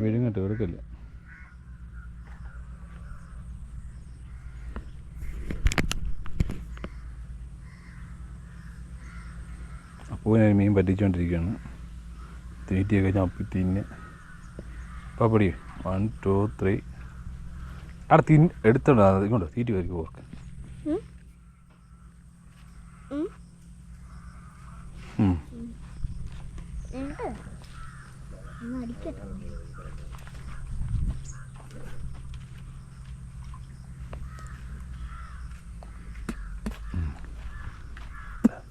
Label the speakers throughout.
Speaker 1: വിഴുങ്ങട്ടെ എടുക്കല്ല അപ്പൂനെ മീൻ പറ്റിച്ചുകൊണ്ടിരിക്കുകയാണ് തീറ്റിയൊക്കെ ചപ്പി തിന്ന്. പപ്പടി വൺ ടു ത്രീ അവിടെ തിന്ന് എടുത്തോണ്ട് അതുകൊണ്ട് തീറ്റി വരിക ഓർക്ക്.
Speaker 2: ഉം. ഉം.
Speaker 1: ഉം.
Speaker 2: ഉണ്ട്. ഒന്ന് അടിക്കട്ടെ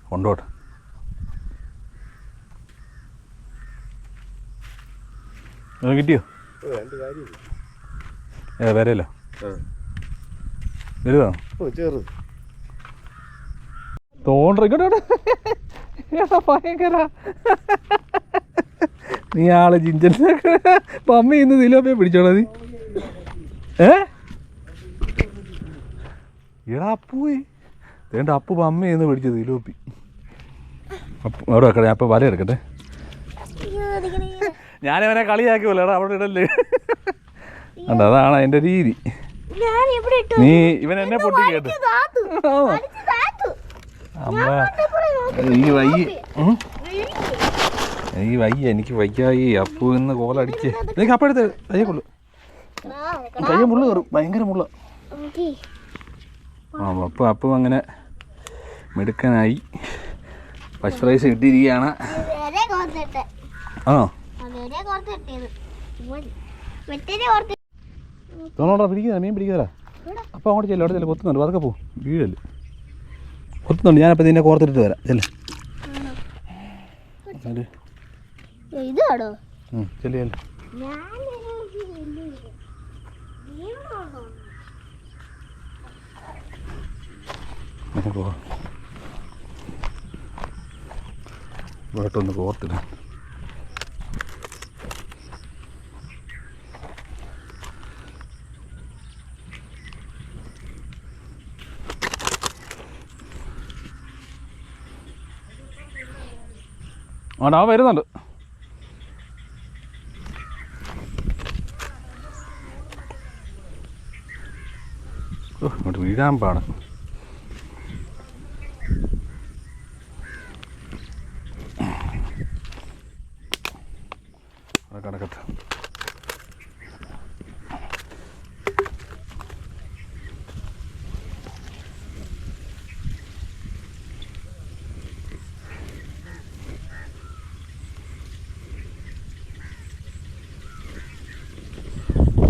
Speaker 1: കൊണ്ടോട്ടെ. കിട്ടിയോ? ഏ വരല്ലോ.
Speaker 3: വരുതോ
Speaker 1: വലുതാണോ
Speaker 3: ഓ ചെറു.
Speaker 1: തോണ്ട ഇങ്ങോട്ട് എടാ ഭയങ്കര. നീ ആൾ ജിഞ്ചൻ. പമ്മി ഇന്ന് നിലോപ്പിയെ പിടിച്ചോളാം നീ. ഏ? എടാ പോയി വേണ്ട അപ്പു പമ്മി ഇന്ന് പിടിച്ചത് നിലോപ്പി. അപ്പു അവിടെ വെക്കട്ടെ ഞാൻ അപ്പം വല എടുക്കട്ടെ. ഞാനവനെ കളിയാക്കുമല്ലോ എടാ അവിടെ ഇടല്ലേ. കണ്ടോ അതാണ് അതിന്റെ രീതി. നീ ഇവൻ എന്നെ പൊട്ടി കേട്ട്
Speaker 2: താത്തു.
Speaker 1: ആ.
Speaker 2: വലിച്ച് താത്തു.
Speaker 1: അമ്മ.
Speaker 2: ഈ നോക്ക്.
Speaker 1: എനിക്ക് വയ്യ എനിക്ക് വയ്യ എനിക്ക് വയ്യായി. അപ്പു ഇന്ന് കോലടിച്ച് എനിക്ക് അപ്പം എടുത്ത് കയ്യെ കൊള്ളു. കയ്യെ മുള്ളു കയറും. ഭയങ്കര മുള്ള. ആ അപ്പം അപ്പം അങ്ങനെ മിടുക്കനായി. ഫസ്റ്റ് പ്രൈസ് കിട്ടിയിരിക്കുകയാണ്. ആണോ? തോന്നോടാ പിടിക്കുന്നില്ല മീൻ
Speaker 2: പിടിക്കുന്നില്ല.
Speaker 1: അപ്പം അങ്ങോട്ട് ചെല്ലു അവിടെ ചെല്ലു. കൊത്തുന്നുണ്ട്. പതുക്കെ പോ. വീഴല്ലേ. കൊത്തുന്നുണ്ട്. ഞാനപ്പോൾ ഇതിനെ കോർത്തിട്ട് വരാം. ചെല്ലേ.
Speaker 2: ഇത് കേടോ
Speaker 1: ചെല്ലു ചെല്ലു. അങ്ങനെ പോ. ഇവിടൊന്ന് കോർത്തിടാം. ആടാ വരുന്നുണ്ട്. ഓ, ഇങ്ങോട്ട് വീഴാൻ പാടാ അവിടെ കിടക്കട്ടെ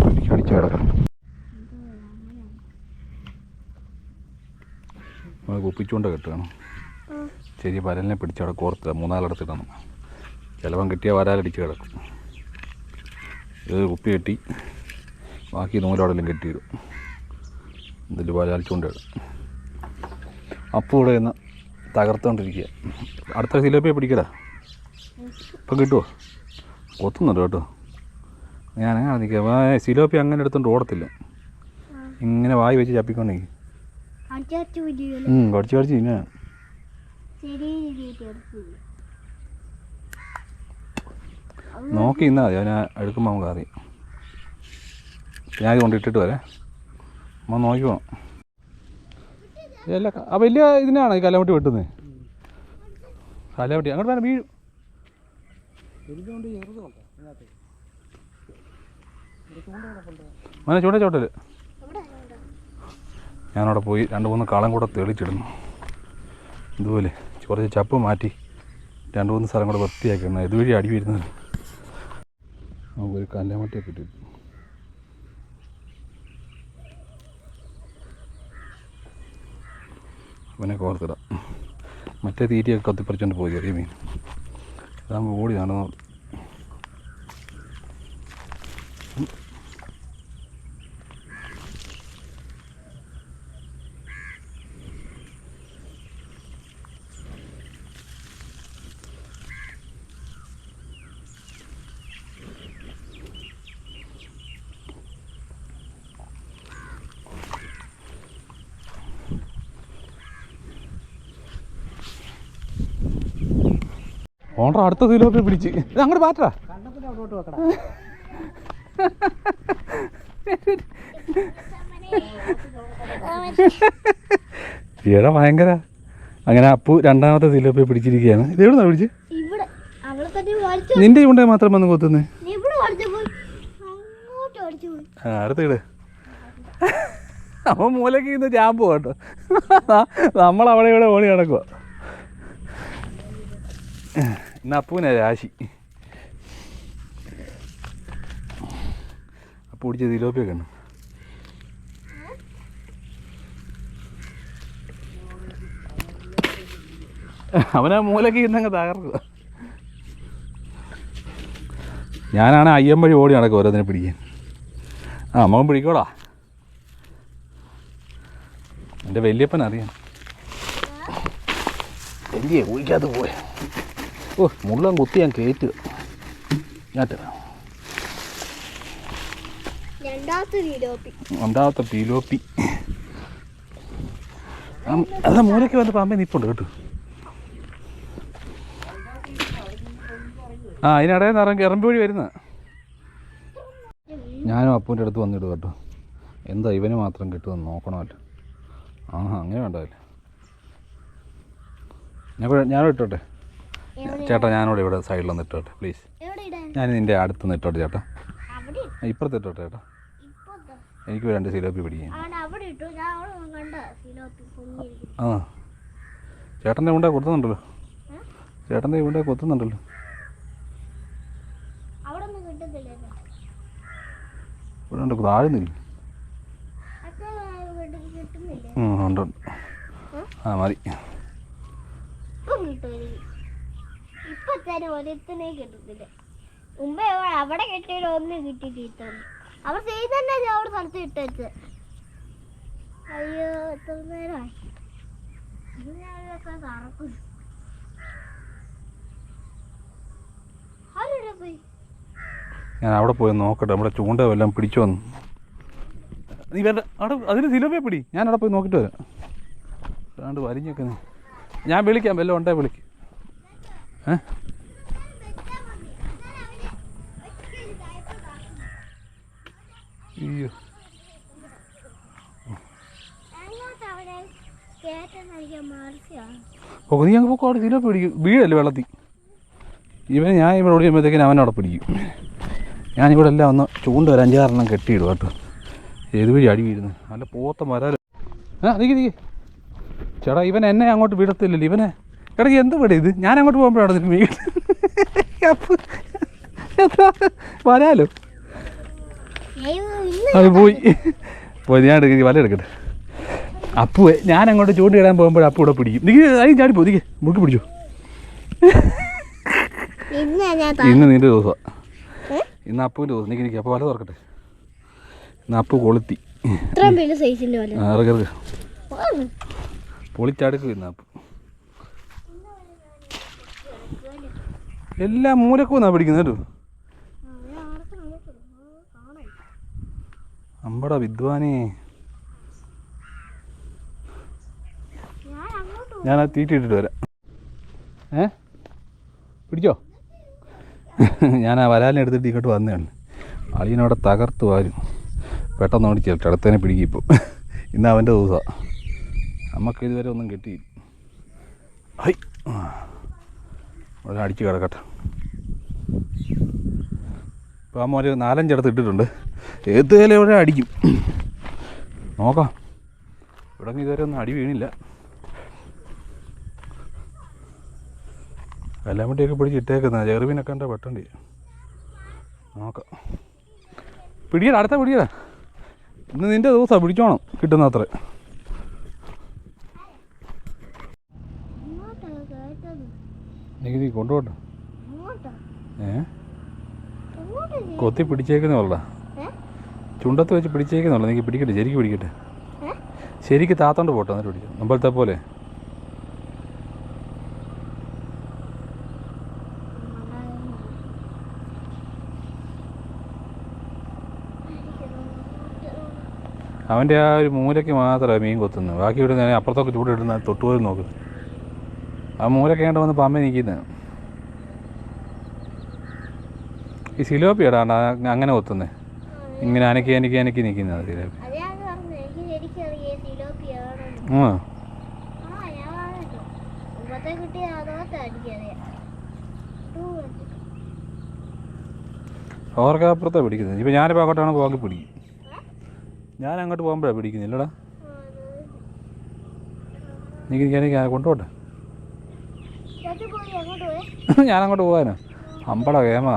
Speaker 1: എനിക്ക് അടിച്ചു കിടക്കാം അത് കുപ്പിച്ചുകൊണ്ട് കെട്ടുകയാണ്. ശരി വരലിനെ പിടിച്ച് അവിടെ കോർത്ത് മൂന്നാലിടത്തിടണം ചിലപ്പം കിട്ടിയ വരാലടിച്ച് കിടക്കും. ഇത് കുപ്പി കെട്ടി ബാക്കി നൂലോടെല്ലാം കെട്ടിയിടും ഇതിൽ വരാലിച്ചുകൊണ്ട് കിടും അപ്പോൾ ഇവിടെ നിന്ന് തകർത്തുകൊണ്ടിരിക്കുക അടുത്ത സിലോപ്പിയെ പിടിക്കടാ. ഇപ്പം കിട്ടുമോ കൊത്തുന്നുണ്ട് കേട്ടോ. ഞാൻ അങ്ങനെ നിൽക്കുക സിലോപ്പി അങ്ങനെ എടുത്തുകൊണ്ട് ഓടത്തില്ല. ഇങ്ങനെ വായി വെച്ച് ചപ്പിക്കൊണ്ടേ
Speaker 2: അടിച്ചു വിടുകയല്ലേ
Speaker 1: ഉം, കടിച്ച് കടിച്ച്
Speaker 2: പിന്നെ
Speaker 1: നോക്കി ഇന്നാ മതി അവനെ എടുക്കുമ്പോൾ നമുക്ക് അറിയാം. ഞാൻ കൊണ്ടിട്ടിട്ട് വരെ. അമ്മ നോക്കിക്കോണം അല്ല ആ വലിയ ഇതിനാണ് ഈ കലവട്ടി വെട്ടുന്നത് കലവട്ടി അങ്ങോട്ട് വേണം വീഴും. മന ചൂണ്ട ചോട്ടൽ ഞാനവിടെ പോയി രണ്ട് മൂന്ന് കളം കൂടെ തെളിച്ചിടുന്നു. ഇതുപോലെ കുറച്ച് ചപ്പ് മാറ്റി രണ്ട് മൂന്ന് സ്ഥലം കൂടെ വൃത്തിയാക്കിയിരുന്നു ഇതുവഴി അടി വരുന്നത് നമുക്കൊരു കല്ലാമട്ടിയൊക്കെ കിട്ടി അവനെ കോർത്തിടാം മറ്റേ തീറ്റയൊക്കെ കത്തിപ്പറിച്ചുകൊണ്ട് പോയി ചെറിയ മീൻ. അതാകുമ്പോൾ ഓടി നടന്നു ഓണർ അടുത്ത സിലോപ്പി പിടിച്ച്. ഇത് അങ്ങോട്ട് മാറ്റാ ഇട ഭയങ്കര. അങ്ങനെ അപ്പു രണ്ടാമത്തെ സിലോപ്പി പിടിച്ചിരിക്കുകയാണ്. ഇത് എവിടെ പിടിച്ച്?
Speaker 2: ഇവിടെ. അവളെ തന്നെ വലിച്ചു.
Speaker 1: നിന്റെ ചൂണ്ടേ മാത്രം വന്ന് കൊത്തുന്നേ?
Speaker 2: ഇവിടെ
Speaker 1: അടുത്തിട് അവൻ മൂലക്ക് ഇന്ന് ജാമ്പ് കേട്ടോ നമ്മൾ അവിടെ ഇവിടെ ഓടി കിടക്കുക ഇന്ന് അപ്പൂനെ രാശി അപ്പു പിടിച്ച തിലോപ്പിയൊക്കെ ഉണ്ട് അവനാ മൂലക്ക് ഇന്നങ്ങ് തകർക്കുക ഞാനാണ് അയ്യമ്പഴി ഓടി നടക്കുക ഓരോന്നിനെ പിടിക്കാൻ ആ അമ്മ പിടിക്കോടാ എന്റെ വലിയപ്പൻ അറിയാം എന്തിയെ കുഴിക്കാതെ പോയ ഓ മുള്ള കുത്തി ഞാൻ കയറ്റുക ഞാറ്റ്.
Speaker 2: രണ്ടാമത്തെ
Speaker 1: പീലോപ്പി അല്ല മൂലയ്ക്ക് വന്ന് പാമ്പേ നിപ്പുണ്ട് കേട്ടോ. ആ അതിനിടയിൽ നിന്ന് ഇറങ്ങി ഇറമ്പി വഴി വരുന്ന. ഞാനും അപ്പൂന്റെ അടുത്ത് വന്നിടും കേട്ടോ. എന്താ ഇവന് മാത്രം കിട്ടുമെന്ന് നോക്കണമല്ലോ ആ അങ്ങനെ വേണ്ടല്ലേ ഞാൻ ഞാൻ ഞാനും ഇട്ടോട്ടെ. ചേട്ടാ ഞാനിവിടെ ഇവിടെ സൈഡിൽ ഇട്ടോട്ടെ പ്ലീസ് ഞാൻ നിന്റെ അടുത്ത് ഇട്ടോട്ടെ ചേട്ടാ. ഇപ്പുറത്ത് ഇട്ടോട്ടെ ചേട്ടാ. എനിക്ക് രണ്ട് സിലോപ്പി
Speaker 2: പിടിക്കാം.
Speaker 1: ആ. ചേട്ടന്റെ ഇവിടെ കൊത്തുന്നുണ്ടല്ലോ. ചേട്ടന്റെ ഇവിടെ കൊത്തുന്നുണ്ടല്ലോ.
Speaker 2: ഒന്നും
Speaker 1: ഇവിടെ താഴ്ന്നില്ല ഉണ്ട് ആ മതി.
Speaker 2: ഇപ്പം തന്നെ ഒരുത്തിനെ കിട്ടുന്നില്ല മുമ്പേ അവിടെ കിട്ടിയത് ഒന്നും കിട്ടിയിട്ട് അവർ ചെയ്ത് തന്നെ അവിടെ സ്ഥലത്ത് ഇട്ടത് അയ്യോ എത്ര നേരമായി.
Speaker 1: ഞാൻ അവിടെ പോയി നോക്കട്ടെ. നമ്മുടെ ചൂണ്ട വല്ലതും പിടിച്ചു വന്നു. നീ വേണ്ട. അവിടെ അതിന് സിലോപ്പിയെ പിടി. ഞാൻ അവിടെ പോയി നോക്കിയിട്ട് വരാം. രണ്ട് വരിഞ്ഞൊക്കെ. ഞാൻ വിളിക്കാം. വല്ലതും ഉണ്ടേ വിളിക്ക്. അയ്യോ. ഓ നീ പോക്കോ അവിടെ സിലോപ്പി പിടിക്കും. വീഴല്ലേ വെള്ളത്തിൽ? ഇവൻ ഞാൻ ഇവിടെ ഓടി ചെയ്യുമ്പോഴത്തേക്കിനും അവൻ അവിടെ പിടിക്കും. ഞാനിവിടെ എല്ലാം ഒന്ന് ചൂണ്ട ഒരു അഞ്ചാറെണ്ണം കെട്ടിയിടും കേട്ടോ. ഏത് വഴി അടി വീഴുന്നു? നല്ല പോത്ത മരാല ആ അതിക്ക് ചേടാ ചേട്ടാ ഇവൻ എന്നെ അങ്ങോട്ട് വിടത്തില്ലല്ലോ ഇവനെ. ഇടയ്ക്ക് എന്ത് പടി ഇത്? ഞാൻ അങ്ങോട്ട് പോകുമ്പോഴാണ് വരാലോ? അത് പോയി. പോയി ഞാൻ എടുക്ക വല എടുക്കട്ടെ. അപ്പു ഞാൻ അങ്ങോട്ട് ചൂണ്ടിടാൻ പോകുമ്പോൾ അപ്പു ഇവിടെ പിടിക്കും. നീ അതിന് ചാടി പോ നീ മുറുക്കി പിടിച്ചു.
Speaker 2: ഇന്ന്
Speaker 1: നിന്റെ ദിവസം? ഇന്ന് അപ്പുവിന്റെ ദിവസം. നീക്ക് അപ്പോൾ വല തുറക്കട്ടെ. ഇന്ന് അപ്പു കൊളുത്തി.
Speaker 2: ഇത്രയും സൈസിന്റെ പോലെ
Speaker 1: ആ, ഇറക്ക് ഇറക്ക്. പൊളിച്ചടുക്കും ഇന്ന് അപ്പു. എല്ലാം മൂലക്കും എന്നാ പിടിക്കുന്നത് കേട്ടോ. അമ്പടാ വിദ്വാനേ.
Speaker 2: ഞാൻ
Speaker 1: ആ തീറ്റി ഇട്ടിട്ട് വരാം. ഏ? പിടിച്ചോ? ഞാൻ ആ വരാലിനെ എടുത്തിട്ട് ഇങ്ങോട്ട് വന്നതാണ് അളിയനവിടെ തകർത്ത് വാരും പെട്ടെന്ന് ഓടിച്ചിട്ട് അടുത്തതിനെ പിടിക്കും ഇപ്പോൾ ഇന്ന് അവന്റെ ദിവസമാണ് നമുക്ക് ഇതുവരെ ഒന്നും കിട്ടിയില്ല. ഹൈ. അവിടെ അടിച്ച് കിടക്കട്ടെ. ഇപ്പോൾ അമ്മ ഒരു നാലഞ്ചിടത്ത് ഇട്ടിട്ടുണ്ട്. ഏത് വില ഇവിടെ അടിക്കും? നോക്കാം. ഇവിടെ ഇതുവരെ ഒന്നും അടി വീണില്ല. കല്ലാമ്പട്ടിയൊക്കെ പിടിച്ച് ഇട്ടേക്കുന്ന ചെറുവിനൊക്കെ എന്റെ വെട്ടണ്ടി നോക്കാം. പിടിയട അടുത്ത പിടിയട ഇന്ന് നിന്റെ ദിവസമാണ് പിടിച്ചോണം കിട്ടുന്ന അത്ര
Speaker 2: ഇങ്ങോട്ടാ കയറ്റത്
Speaker 1: എനിക്ക് നീ കൊണ്ടുപോട്ടെ ഏ കൊത്തി പിടിച്ചേക്കുന്നുള്ളടാ ചുണ്ടത്ത് വെച്ച് പിടിച്ചേക്കുന്നുള്ള നീ പിടിക്കട്ടെ ശരിക്ക് പിടിക്കട്ടെ? ശരിക്ക് താത്തോണ്ട് പോട്ടെ എന്നിട്ട് പിടിക്കും നമ്മളത്തെ പോലെ. അവന്റെ ആ ഒരു മൂലയ്ക്ക് മാത്രമേ മീൻ കൊത്തുന്നത്. ബാക്കി ഇവിടെ ഞാൻ അപ്പുറത്തൊക്കെ ചൂടിടുന്ന തൊട്ടുപോലും നോക്ക്. ആ മൂലൊക്കെ കണ്ട് വന്ന് പമ്മി നിൽക്കുന്നത് ഈ സിലോപ്പി ഇടാണ്ട അങ്ങനെ ഒത്തുന്നത് ഇങ്ങനെ അനക്കി അനക്കി അനക്കി നിൽക്കുന്നത്
Speaker 2: സിലോപ്പി.
Speaker 1: ആ. അവർക്ക് അപ്പുറത്താണ് പിടിക്കുന്നത്. ഇപ്പം ഞാനിപ്പോൾ അങ്ങോട്ടാണ് പോകി പിടിക്കും. ഞാൻ അങ്ങോട്ട് പോകുമ്പോഴാണ് പിടിക്കുന്നില്ലടാ നീ എനിക്ക് കൊണ്ടുപോട്ടെ
Speaker 2: ചേച്ചി പോയി അങ്ങോട്ട് പോയി
Speaker 1: ഞാൻ അങ്ങോട്ട് പോകാനോ അമ്പട കേമാ.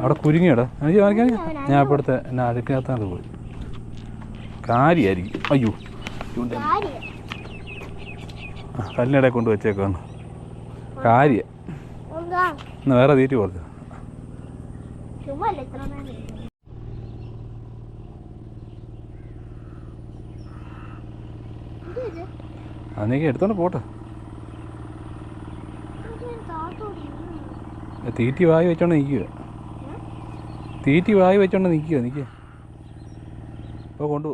Speaker 1: അവിടെ കുരുങ്ങിയടാ. എനിക്ക് കാണിക്കാൻ ഞാൻ ഇപ്പോഴത്തെ എന്നെ അഴുക്കിനകത്താണ് പോയി. കാര്യായിരിക്കും. അയ്യോ. കല്ലിനിടെ കൊണ്ട് വെച്ചേക്കാണ് കാര്യ. എന്നാ വേറെ തീറ്റി കൊടുത്തു? അന്നേക്ക് എടുത്തോണ്ട് പോട്ടെ. തീറ്റി വായി വെച്ചോണ്ട് നിൽക്കുക. തീറ്റി വായി വെച്ചോണ്ട് നിൽക്കുക. നിൽക്കുക ഇപ്പോൾ കൊണ്ടു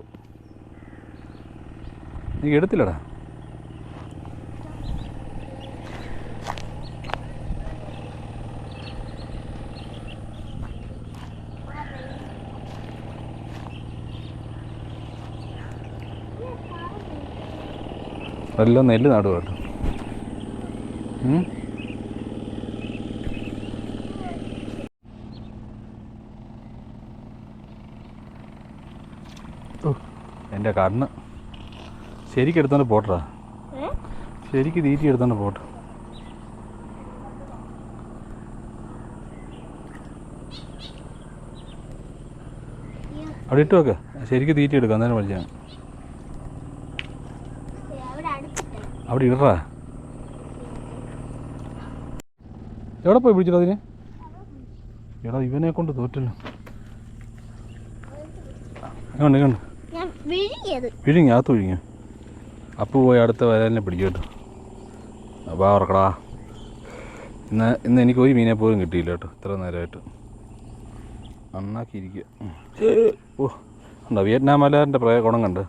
Speaker 1: നീ എടുത്തില്ലടാ. നല്ല നെല്ല് നടുക കേട്ടോ ഉം? ഓ, എന്റെ കണ്ണ്. ശരിക്കും എടുത്തോണ്ട്
Speaker 2: പോട്ടാ
Speaker 1: ശരിക്ക് തീറ്റി എടുത്തോണ്ട് പോട്ടെ. അവിടെ ഇട്ട് വെക്ക്. ശരിക്ക് തീറ്റി എടുക്കാം അന്നേരം വലിച്ചാൽ
Speaker 2: അവിടെ
Speaker 1: ഇടറാ. എവിടെ പോയി പിടിച്ചിട്ട് അതിന്? എടാ ഇവനെ കൊണ്ട് തോറ്റല്ലോ. ഇങ്ങോട്ട് ഇങ്ങോട്ട്. വിഴുങ്ങി അകത്ത് വിഴുങ്ങി അപ്പോൾ പോയി അടുത്ത വരലിനെ പിടിക്കും കേട്ടോ. അപ്പോൾ ഓർക്കടാ ഇന്ന് ഇന്ന് എനിക്ക് ഒരു മീനെ പോലും കിട്ടിയില്ല കേട്ടോ. ഇത്ര നേരമായിട്ട്. നന്നാക്കിയിരിക്കുക. ഓ ഉണ്ടോ വിയറ്റ്നാം മലേറിന്റെ പ്രയ ഗുണം കണ്ട്.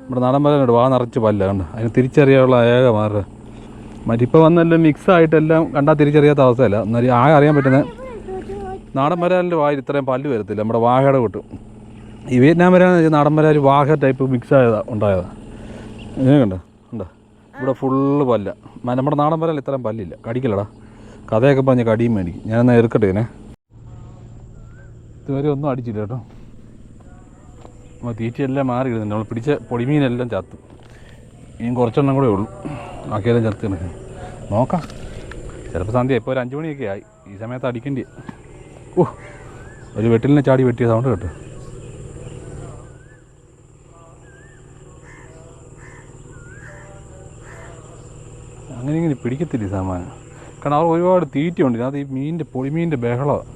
Speaker 1: നമ്മുടെ നാടൻ മലയുണ്ട് വാ നിറച്ച് പല്ല കണ്ട്. അതിന് തിരിച്ചറിയാനുള്ള ഏക മാറുക മറ്റിപ്പോൾ വന്നെല്ലാം മിക്സ് ആയിട്ടെല്ലാം കണ്ടാൽ തിരിച്ചറിയാത്ത അവസ്ഥയല്ല. എന്നാലും ആകെ അറിയാൻ പറ്റുന്ന നാടൻ മലയാളിന്റെ വായിൽ ഇത്രയും പല്ല് വരത്തില്ല. നമ്മുടെ വാഹയുടെ കിട്ടും. ഈ വിയറ്റ്നാം വരെ നാടൻ നാടൻ ഒരു വാഹ ടൈപ്പ് മിക്സ് ആയതാ ഉണ്ടായതാ. ഇങ്ങനെ കണ്ടോ? ഉണ്ടോ ഇവിടെ ഫുള്ള് പല്ല. നമ്മുടെ നാടൻ വരാൽ ഇത്രയും പല്ലില്ല. കടിക്കില്ലടാ കഥയൊക്കെ പറഞ്ഞ് കടിയും മേടിക്കും. ഞാനെന്നാ എറുക്കട്ടെ ഇതിനെ. ഇതുവരെ ഒന്നും അടിച്ചില്ല കേട്ടോ. നമ്മൾ തീറ്റയെല്ലാം മാറി ഇടുന്നുണ്ട് നമ്മൾ പിടിച്ച പൊടിമീനെല്ലാം ചത്തു. ഇനിയും കുറച്ചെണ്ണം കൂടെ ഉള്ളൂ. ബാക്കിയെല്ലാം ചത്ത് കിടക്കും നോക്കാം. ചിലപ്പോൾ സന്ധ്യ ഇപ്പോൾ ഒരു അഞ്ച് മണിയൊക്കെ ആയി. ഈ സമയത്ത് അടിക്കേണ്ടി ഓ ഒരു വെട്ടിലിനെ ചാടി വെട്ടിയ സൗണ്ട് കേട്ടോ. അങ്ങനെ ഇങ്ങനെ പിടിക്കത്തില്ല ഈ സാമാനം കാരണം അവർ ഒരുപാട് തീറ്റയുണ്ട്. അത് ഈ മീനിന്റെ പൊളിമീനിന്റെ ബഹളമാണ്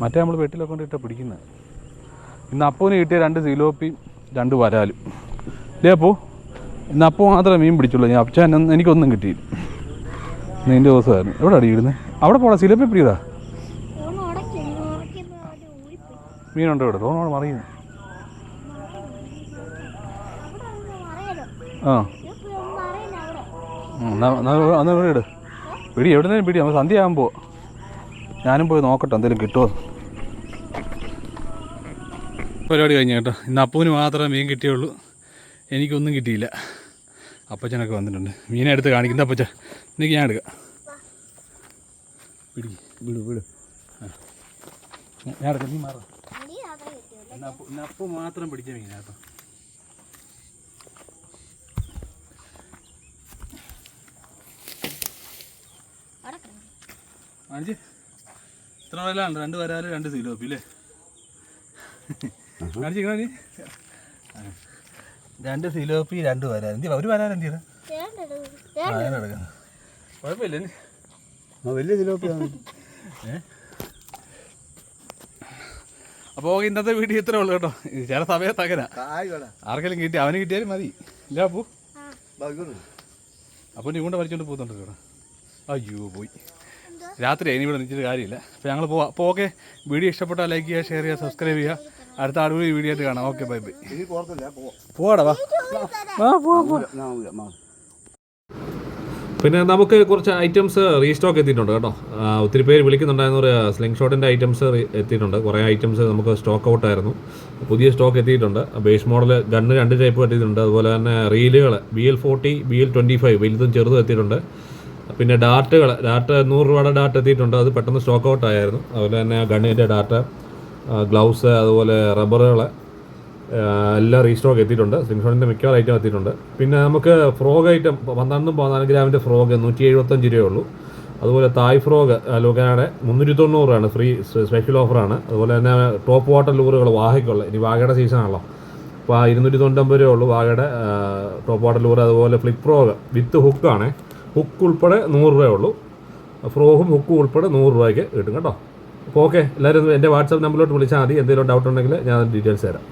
Speaker 1: മറ്റേ നമ്മൾ വെട്ടിലൊക്കെ കൊണ്ടിട്ടാണ് പിടിക്കുന്നത് ഇന്ന് അപ്പൂന് കിട്ടിയ രണ്ട് സിലോപ്പി രണ്ട് വരാലും. ഇല്ലേ അപ്പൂ ഇന്ന് അപ്പൂ മാത്രമേ മീൻ പിടിച്ചുള്ളൂ. ഞാൻ അച്ഛൻ എനിക്കൊന്നും കിട്ടിയില്ല. നിന്റെ ദിവസമായിരുന്നു. എവിടെ അടിയിടുന്നത് അവിടെ പോടാ സിലോപ്പി പിടിയതാ മീനുണ്ടോ ഇവിടെ? തോന്നോട് മറിയുന്നു. ആ. ഉം, എന്നാ എന്നാ ഇവിടെ ഇട്. പിടി എവിടെ നിന്നും പിടി. നമ്മൾ സന്ധ്യ ആകുമ്പോൾ ഞാനും പോയി നോക്കട്ടെ എന്തെങ്കിലും കിട്ടുമോ പരിപാടി കഴിഞ്ഞ കേട്ടോ. ഇന്ന് അപ്പൂന് മാത്രമേ മീൻ കിട്ടിയുള്ളൂ. എനിക്കൊന്നും കിട്ടിയില്ല. അപ്പച്ചനൊക്കെ വന്നിട്ടുണ്ട്. മീനെ എടുത്ത് കാണിക്കുന്ന അപ്പച്ച എനിക്ക് ഞാൻ എടുക്കാം. പിടി വിടു വിടു. ഞാൻ- എടുക്കാം. നീ മാറാം.
Speaker 2: നീ മാത്രമേ കിട്ടിയുള്ളൂ
Speaker 1: ഇന്ന് അപ്പു മാത്രം പിടിച്ച മീനാട്ടോ
Speaker 2: അവിടെ കിടന്നു
Speaker 1: കാണിച്ച് ഇത്ര രണ്ട് വരാൽ രണ്ട് സീലോപ്പി അല്ലേ? കാണിച്ച് കാണിച്ച് രണ്ട് സീലോപ്പി രണ്ട് വരാൽ എന്തി ഒരു വരാൽ എന്തി കുഴപ്പമില്ല.
Speaker 3: വലിയ
Speaker 1: അപ്പോൾ ഇന്നത്തെ വീഡിയോ ഇത്രേ ഉള്ളൂ കേട്ടോ. ചില സമയത്ത് അങ്ങനെ. ആർക്കെങ്കിലും കിട്ടി അവന് കിട്ടിയാലും മതി. ഇല്ല അപ്പൂ അപ്പോൾ നീ കൊണ്ട് വലിച്ചോണ്ട് പോകുന്നുണ്ട് കേട്ടോ അയ്യോ പോയി. രാത്രി ഇനി ഇവിടെ നിൽച്ചിട്ട് കാര്യമില്ല. അപ്പോൾ ഞങ്ങൾ പോവാം. അപ്പോൾ ഓക്കെ വീഡിയോ ഇഷ്ടപ്പെട്ടാൽ ലൈക്ക് ചെയ്യുക ഷെയർ ചെയ്യുക സബ്സ്ക്രൈബ് ചെയ്യുക. അടുത്ത അടിപൊളി വീഡിയോ ആയിട്ട് കാണാം. ഓക്കെ ബൈ ബൈ പോവാടാ വാ. പോവാ
Speaker 4: പിന്നെ നമുക്ക് കുറച്ച് ഐറ്റംസ് റീസ്റ്റോക്ക് എത്തിയിട്ടുണ്ട് കേട്ടോ. ഒത്തിരി പേര് വിളിക്കുന്നുണ്ടായിരുന്നു ഒരു സ്ലിംഗ് ഷോട്ടിന്റെ ഐറ്റംസ് എത്തിയിട്ടുണ്ട്. കുറേ ഐറ്റംസ് നമുക്ക് സ്റ്റോക്ക് ഔട്ട് ആയിരുന്നു. പുതിയ സ്റ്റോക്ക് എത്തിയിട്ടുണ്ട്. ബേസ് മോഡൽ ഗണ്ണ് രണ്ട് ടൈപ്പ് എത്തിയിട്ടുണ്ട്. അതുപോലെ തന്നെ റീലുകൾ B L forty B L twenty five വലുതും ചെറുതും എത്തിയിട്ടുണ്ട്. പിന്നെ ഡാറ്റകൾ ഡാറ്റ നൂറ് രൂപയുടെ ഡാറ്റ എത്തിയിട്ടുണ്ട്. അത് പെട്ടെന്ന് സ്റ്റോക്ക് ഔട്ട് ആയിരുന്നു അതുപോലെ തന്നെ ഗണ്ണിന്റെ ഡാറ്റ ഗ്ലൗസ് അതുപോലെ റബ്ബറുകൾ എല്ലാം റീസ്റ്റോക്ക് എത്തിയിട്ടുണ്ട്. സിംഷോണിന്റെ മിക്കവാറും ഐറ്റം എത്തിയിട്ടുണ്ട്. പിന്നെ നമുക്ക് ഫ്രോഗ് ഐറ്റം പന്ത്രണ്ടും പതിനാല് ഗ്രാമിന്റെ ഫ്രോഗ് നൂറ്റി എഴുപത്തഞ്ച് രൂപയേ ഉള്ളൂ അതുപോലെ തായ് ഫ്രോഗ് ലോകാനയുടെ മുന്നൂറ്റി തൊണ്ണൂറാണ് ഫ്രീ സ്പെഷ്യൽ ഓഫറാണ് അതുപോലെ തന്നെ ടോപ്പ് വാട്ടർ ലൂറുകൾ വാഹയ്ക്കുള്ള ഇനി വാഗയുടെ സീസണാണല്ലോ അപ്പോൾ ആ ഇരുന്നൂറ്റി തൊണ്ണൂറ്റമ്പത് രൂപയുള്ളൂ വാഗയുടെ ടോപ്പ് വാട്ടർ ലൂർ അതുപോലെ ഫ്ലിപ്പ് ഫ്രോഗ് വിത്ത് ഹുക്കാണ് ഹുക്ക് ഉൾപ്പെടെ നൂറ് രൂപയേ ഉള്ളൂ. ഫ്രോഹും ഹുക്കും ഉൾപ്പെടെ നൂറ് രൂപയ്ക്ക് കിട്ടും കേട്ടോ. അപ്പോൾ ഓക്കെ എല്ലാവരും എന്റെ വാട്സാപ്പ് നമ്പറിലോട്ട് വിളിച്ചാൽ മതി. എന്തെങ്കിലും ഡൗട്ട് ഉണ്ടെങ്കിൽ ഞാൻ ഡീറ്റെയിൽസ് തരാം.